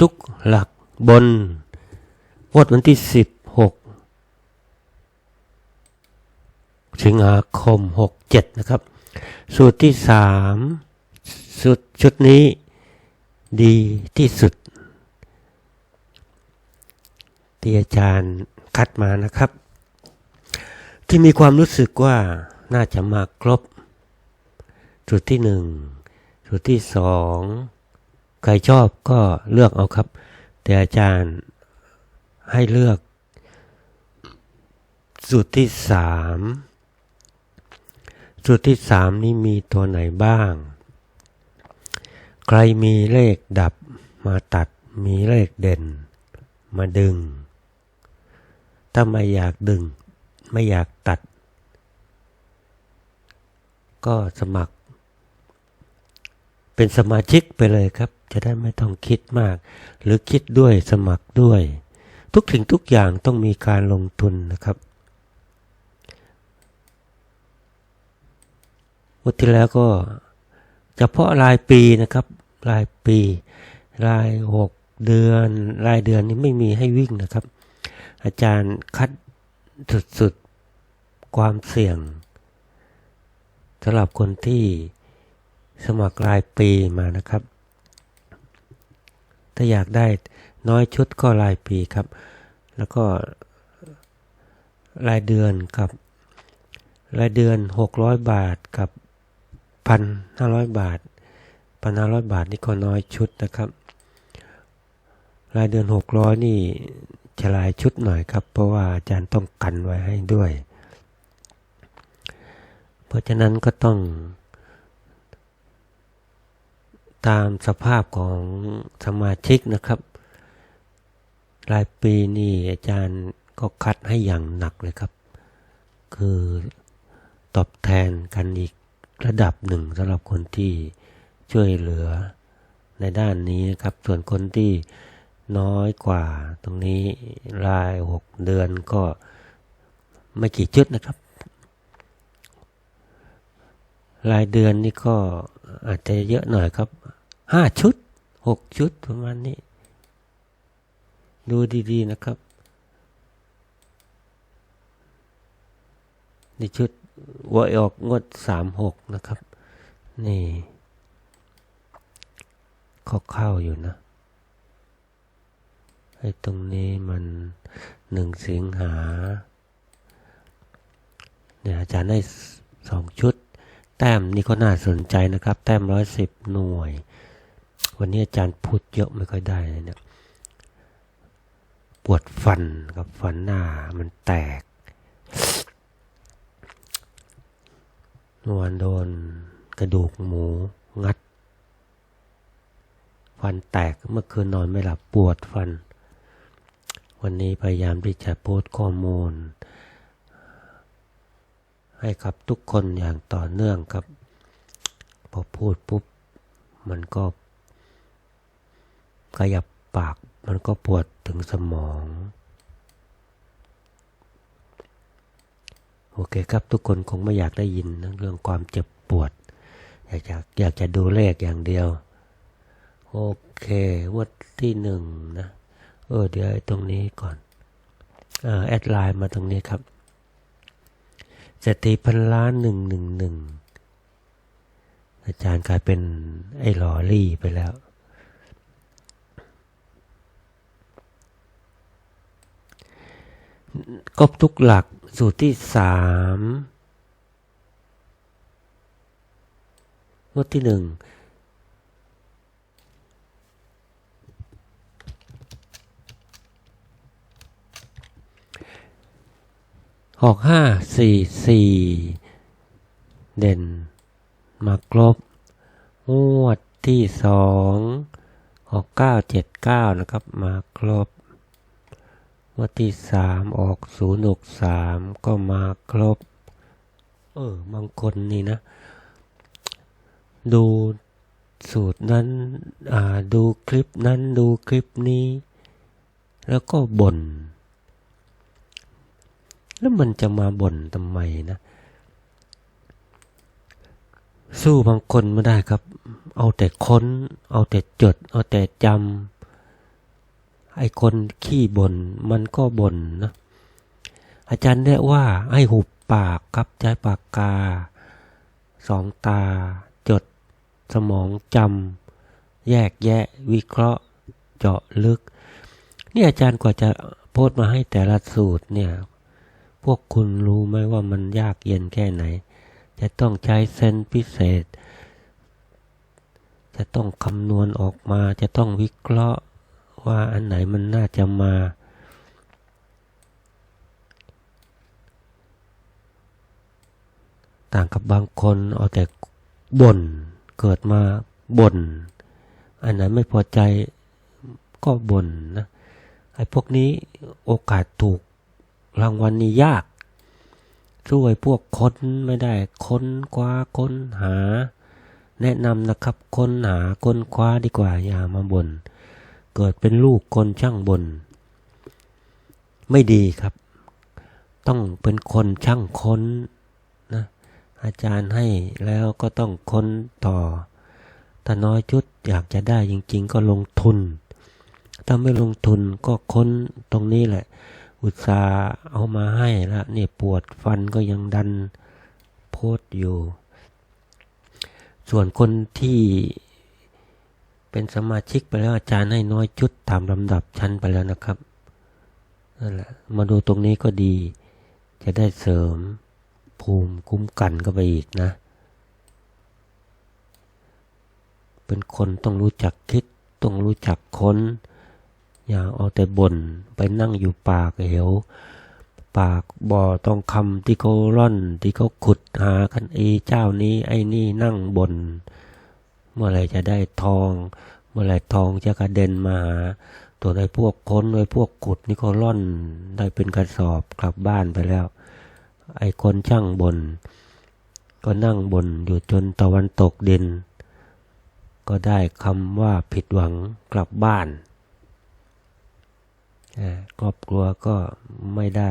ทุกหลักบนงวดวันที่สิบหกสิงหาคมหกเจ็ดนะครับ สูตรที่สามสูตรชุดนี้ดีที่สุด ที่อาจารย์คัดมานะครับ ที่มีความรู้สึกว่าน่าจะมาครบ สูตรที่หนึ่งสูตรที่สอง ใครชอบก็เลือกเอาครับ แต่อาจารย์ให้เลือก สูตรที่สามสูตรที่สามนี่มีตัวไหนบ้าง ใครมีเลขดับมาตัดมีเลขเด่น มาดึง ถ้าไม่อยากดึง ไม่อยากตัด ก็สมัคร เป็นสมาชิกไปเลยครับ จะได้ไม่ต้องคิดมาก หรือคิดด้วยสมัครด้วย ทุกสิ่งทุกอย่างต้องมีการลงทุนนะครับวันที่แล้วก็เฉพาะรายปีนะครับ รายปี รายหกเดือน รายเดือนนี้ไม่มีให้วิ่งนะครับ อาจารย์คัดสุดๆความเสี่ยงสำหรับคนที่ สมัครรายปีมานะครับ ถ้าอยากได้น้อยชุดก็รายปีครับ แล้วก็รายเดือนกับ รายเดือน 600 บาทกับพันห้าร้อยบาทพันห้าร้อยบาทนี่ก็น้อยชุดนะครับ รายเดือน 600 นี่จะลายชุดหน่อยครับ เพราะว่าอาจารย์ต้องกันไว้ให้ด้วย เพราะฉะนั้นก็ต้อง ตามสภาพของสมาชิกนะครับรายปีนี่อาจารย์ก็คัดให้อย่างหนักเลยครับ คือตอบแทนกันอีกระดับหนึ่งสำหรับคนที่ช่วยเหลือในด้านนี้นะครับ ส่วนคนที่น้อยกว่าตรงนี้รายหกเดือนก็ไม่กี่ชุดนะครับ รายเดือนนี่ก็อาจจะเยอะหน่อยครับ ห้าชุดหกชุดประมาณนี้ ดูดีๆนะครับนี่ชุดวอยออกงวดสามหกนะครับ นี่เขาเข้าอยู่นะไอ้ตรงนี้มันหนึ่งสิงหาเนี่ยอาจารย์ได้สองชุด แต้มนี่ก็น่าสนใจนะครับ แต้มร้อยสิบหน่วย วันนี้อาจารย์พูดเยอะไม่ค่อยได้เลยเนี่ยปวดฟันกับฟันหน้ามันแตกเมื่อวานโดนกระดูกหมูงัด ฟันแตกเมื่อคืนนอนไม่หลับปวดฟัน วันนี้พยายามที่จะโพสต์ข้อมูล ให้กับทุกคนอย่างต่อเนื่องครับ พอพูดปุ๊บ มันก็ ขยับปากมันก็ปวดถึงสมอง โอเคครับทุกคนคงไม่อยากได้ยินเรื่องความเจ็บปวด อยากจะอยากจะดูเลขอย่างเดียว โอเควัดที่หนึ่งนะ เออเดี๋ยวตรงนี้ก่อนแอดไลน์มาตรงนี้ครับสติพันล้านหนึ่งหนึ่งหนึ่งอาจารย์กลายเป็นไอ้หลอรี่ไปแล้ว ครบทุกหลักสูตรที่สามงวดที่หนึ่งหกห้าสี่สี่เด่น มาครบงวดที่สองหกเก้าเจ็ดเก้านะครับ มาครบ วันที่สามออกศูนย์หกสามก็มาครบ เออบางคนนี่นะ ดูสูตรนั้นดูคลิปนั้นดูคลิปนี้ แล้วก็บน่น แล้วมันจะมาบ่นทำไมนะ สู้บางคนไม่ได้ครับ เอาแต่ค้น เอาแต่จด เอาแต่จำ ไอ้คนขี้บ่นมันก็บ่นนะอาจารย์แนะว่าให้หุบปากครับใช้ปากกาสองตา จด สมองจำแยกแยะ วิเคราะห์ เจาะลึก นี่อาจารย์กว่าจะโพสต์มาให้แต่ละสูตรเนี่ย พวกคุณรู้ไหมว่ามันยากเย็นแค่ไหน จะต้องใช้เซนพิเศษ จะต้องคำนวณออกมา จะต้องวิเคราะห์ ว่าอันไหนมันน่าจะมา ต่างกับบางคนเอาแต่บ่นเกิดมาบ่น อันไหนไม่พอใจก็บ่นนะไอ้พวกนี้โอกาสถูกรางวัลนี่ยาก ช่วยพวกค้นไม่ได้ค้นคว้าค้นหา แนะนำนะครับค้นหาค้นคว้าดีกว่าอย่ามาบน่น เกิดเป็นลูกคนช่างบน ไม่ดีครับ ต้องเป็นคนช่างค้นนะอาจารย์ให้แล้วก็ต้องค้นต่อ ถ้าน้อยชุดอยากจะได้จริง ๆ ก็ลงทุน ถ้าไม่ลงทุนก็ค้นตรงนี้แหละ อุตสาห์เอามาให้ละเนี่ยปวดฟันก็ยังดันโพสอยู่ ส่วนคนที่ เป็นสมาชิกไปแล้วอาจารย์ให้น้อยชุดตามลำดับชั้นไปแล้วนะครับนั่นแหละมาดูตรงนี้ก็ดี จะได้เสริมภูมิคุ้มกันก็ไปอีกนะ เป็นคนต้องรู้จักคิด ต้องรู้จักค้น อย่าเอาแต่บน่นไปนั่งอยู่ปากเหว ปากบ่อต้องคำที่เขาร่อนที่เขาขุดหากันเอเจ้านี้ไอ้นี่นั่งบน เมื่อไรจะได้ทอง เมื่อไรทองจะกระเด็นมาหาตัวไอ้พวกค้นไอ้พวกขุดนี่เขาร่อนได้เป็นกระสอบกลับบ้านไปแล้ว ไอ้คนช่างบน ก็นั่งบนอยู่จนตะวันตกดิน ก็ได้คำว่าผิดหวังกลับบ้านครอบครัวก็ไม่ได้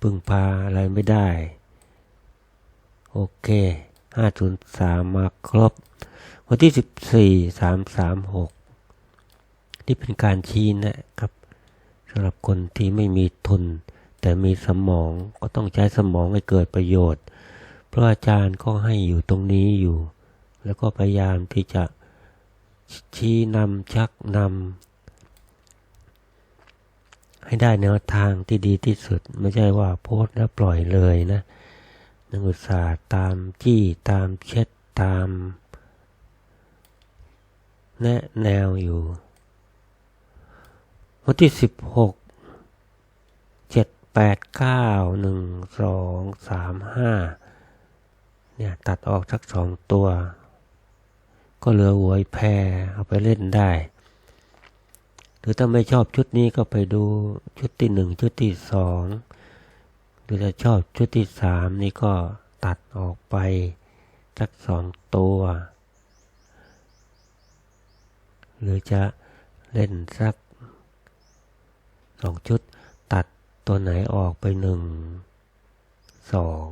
พึ่งพาอะไรไม่ได้ โอเค ห้าศูนย์สามมาครบ วันที่สิบสี่สามสามหกนี่เป็นการชี้นะครับสำหรับคนที่ไม่มีทุน แต่มีสมองก็ต้องใช้สมองให้เกิดประโยชน์ เพราะอาจารย์ก็ให้อยู่ตรงนี้อยู่ แล้วก็พยายามที่จะชี้นำชักนำให้ได้แนวทางที่ดีที่สุด ไม่ใช่ว่าโพสแล้วปล่อยเลยนะ นักอุตสาห์ตามจี้ตามเช็ดตาม แนะแนวอยู่ วันที่สิบหกเจ็ดแปดเก้าหนึ่งสองสามห้าเนี่ย ตัดออกสักสองตัว ก็เหลือหวยแพรเอาไปเล่นได้ หรือถ้าไม่ชอบชุดนี้ก็ไปดูชุดที่หนึ่งชุดที่สอง หรือถ้าชอบชุดที่สามนี่ก็ตัดออกไปสักสองตัว หรือจะเล่นสักสองชุดตัดตัวไหนออกไปหนึ่งสอง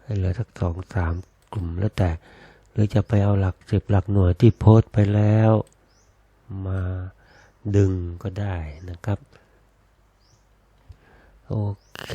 ให้เหลือสักสองสามกลุ่มแล้วแต่ หรือจะไปเอาหลักสิบหลักหน่วยที่โพสต์ไปแล้ว มาดึงก็ได้นะครับ โอเค